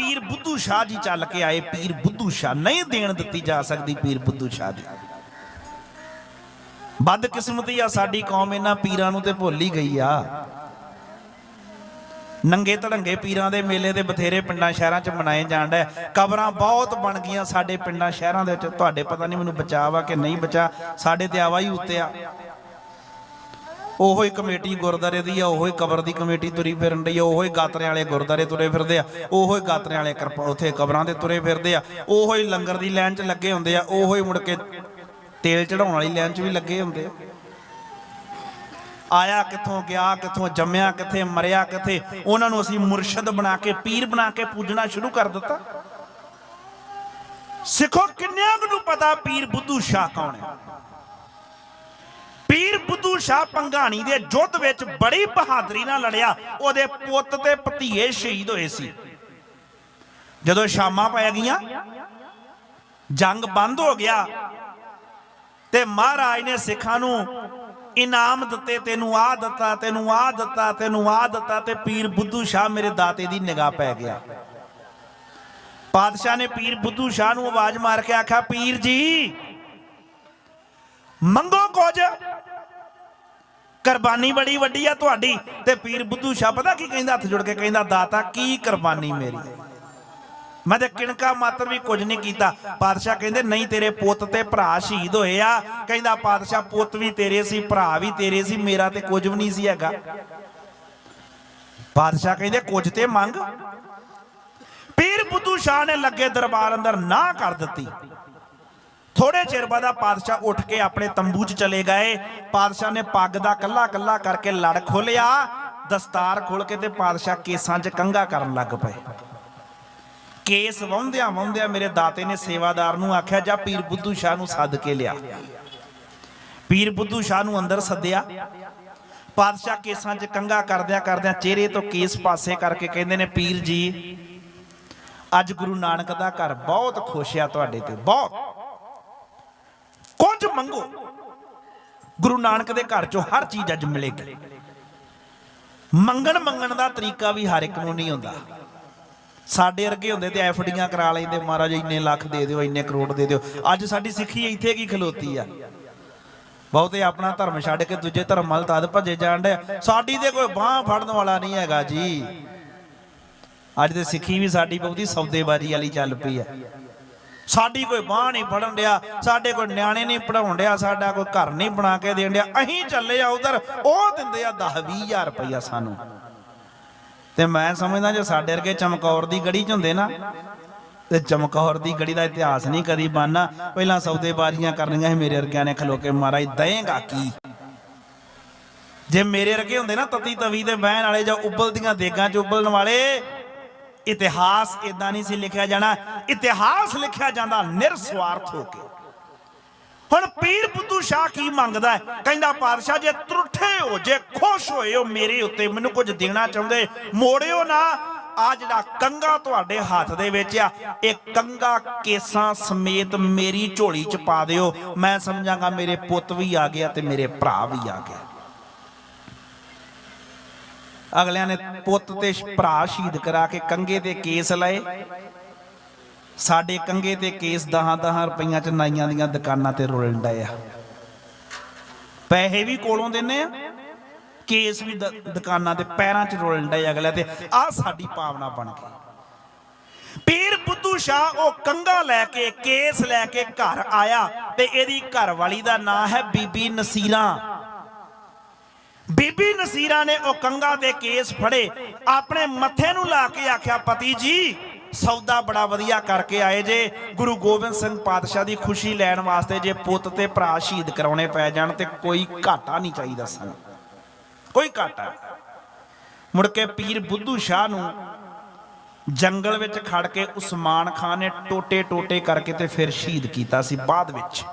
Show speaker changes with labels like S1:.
S1: ਪੀਰ ਬੁੱਧੂ ਸ਼ਾਹ ਜੀ ਚੱਲ ਕੇ ਆਏ, ਪੀਰ ਬੁੱਧੂ ਸ਼ਾਹ। ਨਹੀਂ ਦੇਣ ਦਿੱਤੀ ਜਾ ਸਕਦੀ ਪੀਰ ਬੁੱਧੂ ਸ਼ਾਹ ਦੀ। ਬਦਕਿਸਮਤੀ ਆ ਸਾਡੀ ਕੌਮ, ਇਹਨਾਂ ਪੀਰਾਂ ਨੂੰ ਤੇ ਭੁੱਲ ਹੀ ਗਈ ਆ। ਨੰਗੇ ਧੜੰਗੇ ਪੀਰਾਂ ਦੇ ਮੇਲੇ ਦੇ ਬਥੇਰੇ ਪਿੰਡਾਂ ਸ਼ਹਿਰਾਂ 'ਚ ਮਨਾਏ ਜਾਂਦੇ ਕਬਰਾਂ ਬਹੁਤ ਬਣ ਗਈਆਂ ਸਾਡੇ ਪਿੰਡਾਂ ਸ਼ਹਿਰਾਂ ਦੇ ਵਿੱਚ। ਤੁਹਾਡੇ ਪਤਾ ਨਹੀਂ ਮੈਨੂੰ ਬਚਾਅ ਵਾ ਕਿ ਨਹੀਂ ਬਚਾ ਸਾਡੇ ਤੇ ਆਵਾ ਹੀ ਉੱਤੇ ਆ। ਉਹੋ ਹੀ ਕਮੇਟੀ ਗੁਰਦਾਰੇ ਦੀ ਆ, ਉਹੋ ਹੀ ਕਬਰ ਦੀ ਕਮੇਟੀ ਤੁਰੀ ਫਿਰਨ ਰਹੀ ਆ, ਉਹੋ ਹੀ ਗਾਤਰਿਆਂ ਵਾਲੇ ਗੁਰਦਾਰੇ ਤੁਰੇ ਫਿਰਦੇ ਆ, ਉਹੋ ਹੀ ਗਾਤਰਿਆਂ ਵਾਲੇ ਕਿਰਪਾ ਕਬਰਾਂ ਤੇ ਤੁਰੇ ਫਿਰਦੇ ਆ, ਉਹੋ ਹੀ ਲੰਗਰ ਦੀ ਲਾਈਨ 'ਚ ਲੱਗੇ ਹੁੰਦੇ ਆ, ਉਹੋ ਹੀ ਮੁੜ ਕੇ ਤੇਲ ਚੜਾਉਣ ਵਾਲੀ ਲਾਈਨ 'ਚ ਵੀ ਲੱਗੇ ਹੁੰਦੇ ਆ। ਆਇਆ ਕਿੱਥੋਂ, ਗਿਆ ਕਿੱਥੋਂ, ਜੰਮਿਆ ਕਿੱਥੇ, ਮਰਿਆ ਕਿੱਥੇ, ਉਹਨਾਂ ਨੂੰ ਅਸੀਂ ਮੁਰਸ਼ਿਦ ਬਣਾ ਕੇ, ਪੀਰ ਬਣਾ ਕੇ ਪੂਜਣਾ ਸ਼ੁਰੂ ਕਰ ਦਿੱਤਾ। ਸਿੱਖੋ ਕਿੰਨਿਆਂ ਨੂੰ ਪਤਾ ਪੀਰ ਬੁੱਧੂ ਸ਼ਾਹ ਕੌਣ ਹੈ? ਸ਼ਾਹ ਪੰਘਾਣੀ ਦੇ ਯੁੱਧ ਵਿੱਚ ਬੜੀ ਬਹਾਦਰੀ ਨਾਲ ਲੜਿਆ। ਉਹਦੇ ਪੁੱਤ ਤੇ ਭਤੀਏ ਸ਼ਹੀਦ ਹੋਏ ਸੀ। ਜਦੋਂ ਸ਼ਾਮਾਂ ਪੈ ਗਈਆਂ, ਜੰਗ ਬੰਦ ਹੋ ਗਿਆ ਤੇ ਮਹਾਰਾਜ ਨੇ ਸਿੱਖਾਂ ਨੂੰ ਇਨਾਮ ਦਿੱਤੇ, ਤੈਨੂੰ ਆ ਦਿੱਤਾ, ਤੈਨੂੰ ਆ ਦਿੱਤਾ, ਤੈਨੂੰ ਆ ਦਿੱਤਾ ਤੇ ਪੀਰ ਬੁੱਧੂ ਸ਼ਾਹ ਮੇਰੇ ਦਾਤੇ ਦੀ ਨਿਗਾਹ ਪੈ ਗਿਆ। ਪਾਤਸ਼ਾਹ ਨੇ ਪੀਰ ਬੁੱਧੂ ਸ਼ਾਹ ਨੂੰ ਆਵਾਜ਼ ਮਾਰ ਕੇ ਆਖਿਆ, ਪੀਰ ਜੀ, ਮੰਗੋ ਕੁਝ। ਕੁਰਬਾਨੀ ਬੜੀ ਵੱਡੀ ਆ ਤੁਹਾਡੀ। ਤੇ ਪੀਰ ਬੁੱਧੂ ਸ਼ਾਹ ਪਤਾ ਕੀ ਕਹਿੰਦਾ? ਹੱਥ ਜੁੜ ਕੇ ਕਹਿੰਦਾ, ਦਾਤਾ, ਕੀ ਕੁਰਬਾਨੀ ਮੇਰੀ ਮੈਂ ਤੇ ਕਿਣਕਾ ਮਾਤਰ ਵੀ ਕੁਝ ਨਹੀਂ ਕੀਤਾ। ਪਾਤਸ਼ਾਹ ਕਹਿੰਦੇ, ਨਹੀਂ, ਤੇਰੇ ਪੁੱਤ ਤੇ ਭਰਾ ਸ਼ਹੀਦ ਹੋਏ ਆ। ਕਹਿੰਦਾ, ਪਾਤਸ਼ਾਹ, ਪੁੱਤ ਵੀ ਤੇਰੇ ਸੀ, ਭਰਾ ਵੀ ਤੇਰੇ ਸੀ, ਮੇਰਾ ਤੇ ਕੁਝ ਵੀ ਨਹੀਂ ਸੀ ਹੈਗਾ। ਪਾਤਸ਼ਾਹ ਕਹਿੰਦੇ, ਕੁਝ ਤੇ ਮੰਗ। ਪੀਰ ਬੁੱਧੂ ਸ਼ਾਹ ਨੇ ਲੱਗੇ ਦਰਬਾਰ ਅੰਦਰ ਨਾ ਕਰ ਦਿੱਤੀ। ਥੋੜੇ ਚਿਰ ਬਾਅਦ ਪਾਤਸ਼ਾਹ ਉੱਠ ਕੇ ਆਪਣੇ ਤੰਬੂ 'ਚ ਚਲੇ ਗਏ। ਪਾਤਸ਼ਾਹ ਨੇ ਪੱਗ ਦਾ ਕੱਲਾ ਕੱਲਾ ਕਰਕੇ ਲੜ ਖੋਲਿਆ ਦਸਤਾਰ ਖੋਲ ਕੇ ਤੇ ਪਾਤਸ਼ਾਹ ਕੇਸਾਂ 'ਚ ਕੰਗਾ ਕਰਨ ਲੱਗ ਪਏ। ਕੇਸ ਵਹੁੰਦਿਆਂ ਵਹੁੰਦਿਆਂ ਮੇਰੇ ਦਾਤੇ ਨੇ ਸੇਵਾਦਾਰ ਨੂੰ ਆਖਿਆ, ਜਾ ਪੀਰ ਬੁੱਧੂ ਸ਼ਾਹ ਨੂੰ ਸੱਦ ਕੇ ਲਿਆ। ਪੀਰ ਬੁੱਧੂ ਸ਼ਾਹ ਨੂੰ ਅੰਦਰ ਸੱਦਿਆ। ਪਾਤਸ਼ਾਹ ਕੇਸਾਂ 'ਚ ਕੰਗਾ ਕਰਦਿਆਂ ਕਰਦਿਆਂ ਚਿਹਰੇ ਤੋਂ ਕੇਸ ਪਾਸੇ ਕਰਕੇ ਕਹਿੰਦੇ ਨੇ, ਪੀਰ ਜੀ, ਅੱਜ ਗੁਰੂ ਨਾਨਕ ਦਾ ਘਰ ਬਹੁਤ ਖੁਸ਼ ਆ ਤੁਹਾਡੇ ਤੇ, ਬਹੁਤ। ਕੁਝ ਮੰਗੋ। ਗੁਰੂ ਨਾਨਕ ਦੇ ਘਰ 'ਚੋਂ ਹਰ ਚੀਜ਼ ਅੱਜ ਮਿਲੇਗੀ। ਮੰਗਣ ਮੰਗਣ ਦਾ ਤਰੀਕਾ ਵੀ ਹਰ ਇੱਕ ਨੂੰ ਨਹੀਂ ਹੁੰਦਾ। ਸਾਡੇ ਵਰਗੇ ਹੁੰਦੇ ਤੇ ਐਫਡੀਆਂ ਕਰਾ ਲੈਂਦੇ, ਮਹਾਰਾਜ ਇੰਨੇ ਲੱਖ ਦੇ ਦਿਓ, ਇੰਨੇ ਕਰੋੜ ਦੇ ਦਿਓ। ਅੱਜ ਸਾਡੀ ਸਿੱਖੀ ਇੱਥੇ ਕੀ ਖਲੋਤੀ ਆ? ਬਹੁਤੇ ਆਪਣਾ ਧਰਮ ਛੱਡ ਕੇ ਦੂਜੇ ਧਰਮ ਵੱਲ ਤਦ ਭੱਜੇ ਜਾਣ ਡੇ ਸਾਡੀ ਤੇ ਕੋਈ ਬਾਹ ਫੜਨ ਵਾਲਾ ਨਹੀਂ ਹੈਗਾ ਜੀ। ਅੱਜ ਤੇ ਸਿੱਖੀ ਵੀ ਸਾਡੀ ਬਹੁਤੀ ਸੌਦੇਬਾਜ਼ੀ ਵਾਲੀ ਚੱਲ ਪਈ ਆ। ਸਾਡੀ ਕੋਈ ਬਾਹ ਨਹੀਂ ਫੜਨ ਡਿਆ, ਸਾਡੇ ਕੋਈ ਨਿਆਣੇ ਨਹੀਂ ਪੜਾਉਣ ਡਿਆ, ਸਾਡਾ ਕੋਈ ਘਰ ਨਹੀਂ ਬਣਾ ਕੇ ਦੇਣ ਡਿਆ। ਅਸੀਂ ਚੱਲੇ ਆ ਉਧਰ, ਉਹ ਦਿੰਦੇ ਆ 10 20000 ਰੁਪਈਆ ਸਾਨੂੰ। ਤੇ ਮੈਂ ਸਮਝਦਾ ਜੇ ਸਾਡੇ ਵਰਗੇ ਚਮਕੌਰ ਦੀ ਗੜੀ ਚ ਹੁੰਦੇ ਨਾ, ਤੇ ਚਮਕੌਰ ਦੀ ਗੜੀ ਦਾ ਇਤਿਹਾਸ ਨਹੀਂ ਕਦੀ ਬਾਨਾ ਪਹਿਲਾਂ ਸੌਦੇਬਾਜ਼ੀਆਂ ਕਰਨੀਆਂ ਸੀ ਮੇਰੇ ਵਰਗਿਆਂ ਨੇ, ਖਲੋ ਕੇ ਮਹਾਰਾਜ ਦਏਗਾ ਕੀ? ਜੇ ਮੇਰੇ ਵਰਗੇ ਹੁੰਦੇ ਨਾ ਤਤੀ ਤਵੀ ਦੇ ਬਹਿਣ ਵਾਲੇ ਜਾਂ ਉਬਲਦੀਆਂ ਦੇਗਾਂ ਚ ਉਬਲਣ ਵਾਲੇ ਇਤਿਹਾਸ ਇਦਾਂ ਨਹੀਂ ਸੀ ਲਿਖਿਆ ਜਾਣਾ। ਇਤਿਹਾਸ ਲਿਖਿਆ ਜਾਂਦਾ ਨਿਰਸਵਾਰਥ ਹੋ ਕੇ। ਹੁਣ ਪੀਰ ਬੁੱਧੂ ਸ਼ਾਹ ਕੀ ਮੰਗਦਾ ਹੈ? ਕਹਿੰਦਾ, ਪਾਤਸ਼ਾਹ, ਜੇ ਤਰੁੱਠੇ ਹੋ, ਜੇ ਖੁਸ਼ ਹੋਏ ਹੋ ਮੇਰੇ ਉੱਤੇ, ਮੈਨੂੰ ਕੁਝ ਦੇਣਾ ਚਾਹੁੰਦੇ, ਮੋੜਿਓ ਨਾ। ਆ ਜਿਹੜਾ ਕੰਗਾ ਤੁਹਾਡੇ ਹੱਥ ਦੇ ਵਿੱਚ ਆ, ਇਹ ਕੰਗਾ ਕੇਸਾਂ ਸਮੇਤ ਮੇਰੀ ਝੋਲੀ ਚ ਪਾ ਦਿਓ। ਮੈਂ ਸਮਝਾਂਗਾ, ਮੇਰੇ ਪੁੱਤ ਵੀ ਆ ਗਿਆ ਤੇ ਮੇਰੇ ਭਰਾ ਵੀ ਆ ਗਿਆ। ਅਗਲਿਆਂ ਨੇ ਪੁੱਤ ਤੇ ਭਰਾ ਸ਼ਹੀਦ ਕਰਾ ਕੇ ਕੰਗੇ ਤੇ ਕੇਸ ਲਏ। ਸਾਡੇ ਕੰਗੇ ਤੇ ਕੇਸ 10-10 ਰੁਪਈਆਂ ਚ ਨਾਈਆਂ ਦੀਆਂ ਦੁਕਾਨਾਂ ਤੇ ਰੁਲਣ ਡਏ ਆ। ਪੈਸੇ ਵੀ ਕੋਲੋਂ ਦਿੰਨੇ ਆ, ਕੇਸ ਵੀ ਦ- ਦੁਕਾਨਾਂ ਤੇ ਪੈਰਾਂ 'ਚ ਰੁਲਣ ਡਏ ਅਗਲੇ ਤੇ। ਆ ਸਾਡੀ ਭਾਵਨਾ ਬਣ ਗਈ। ਪੀਰ ਬੁੱਧੂ ਸ਼ਾਹ ਉਹ ਕੰਗਾ ਲੈ ਕੇ, ਕੇਸ ਲੈ ਕੇ ਘਰ ਆਇਆ ਤੇ ਇਹਦੀ ਘਰ ਵਾਲੀ ਦਾ ਨਾਂ ਹੈ ਬੀਬੀ ਨਸੀਰਾ। ਬੀਬੀ ਨਸੀਰਾ ਨੇ ਉਹ ਕੰਗਾ ਦੇ ਕੇਸ ਫੜੇ, ਆਪਣੇ ਮੱਥੇ ਨੂੰ ਲਾ ਕੇ ਆਖਿਆ, ਪਤੀ ਜੀ, ਸੌਦਾ ਬੜਾ ਵਧੀਆ ਕਰਕੇ ਆਏ ਜੇ। ਗੁਰੂ ਗੋਬਿੰਦ ਸਿੰਘ ਪਾਤਸ਼ਾਹ ਦੀ ਖੁਸ਼ੀ ਲੈਣ ਵਾਸਤੇ ਜੇ ਪੁੱਤ ਤੇ ਭਰਾ ਸ਼ਹੀਦ ਕਰਾਉਣੇ ਪੈ ਜਾਣ ਤੇ ਕੋਈ ਘਾਟਾ ਨਹੀਂ ਚਾਹੀਦਾ ਸਾਨੂੰ। ਕੋਈ ਘਾਟਾ ਮੁੜ ਕੇ ਪੀਰ ਬੁੱਧੂ ਸ਼ਾਹ ਨੂੰ ਜੰਗਲ ਵਿੱਚ ਖੜ ਕੇ ਉਸਮਾਨ ਖਾਨ ਨੇ ਟੋਟੇ ਟੋਟੇ ਕਰਕੇ ਤੇ ਫਿਰ ਸ਼ਹੀਦ ਕੀਤਾ ਸੀ ਬਾਅਦ ਵਿੱਚ।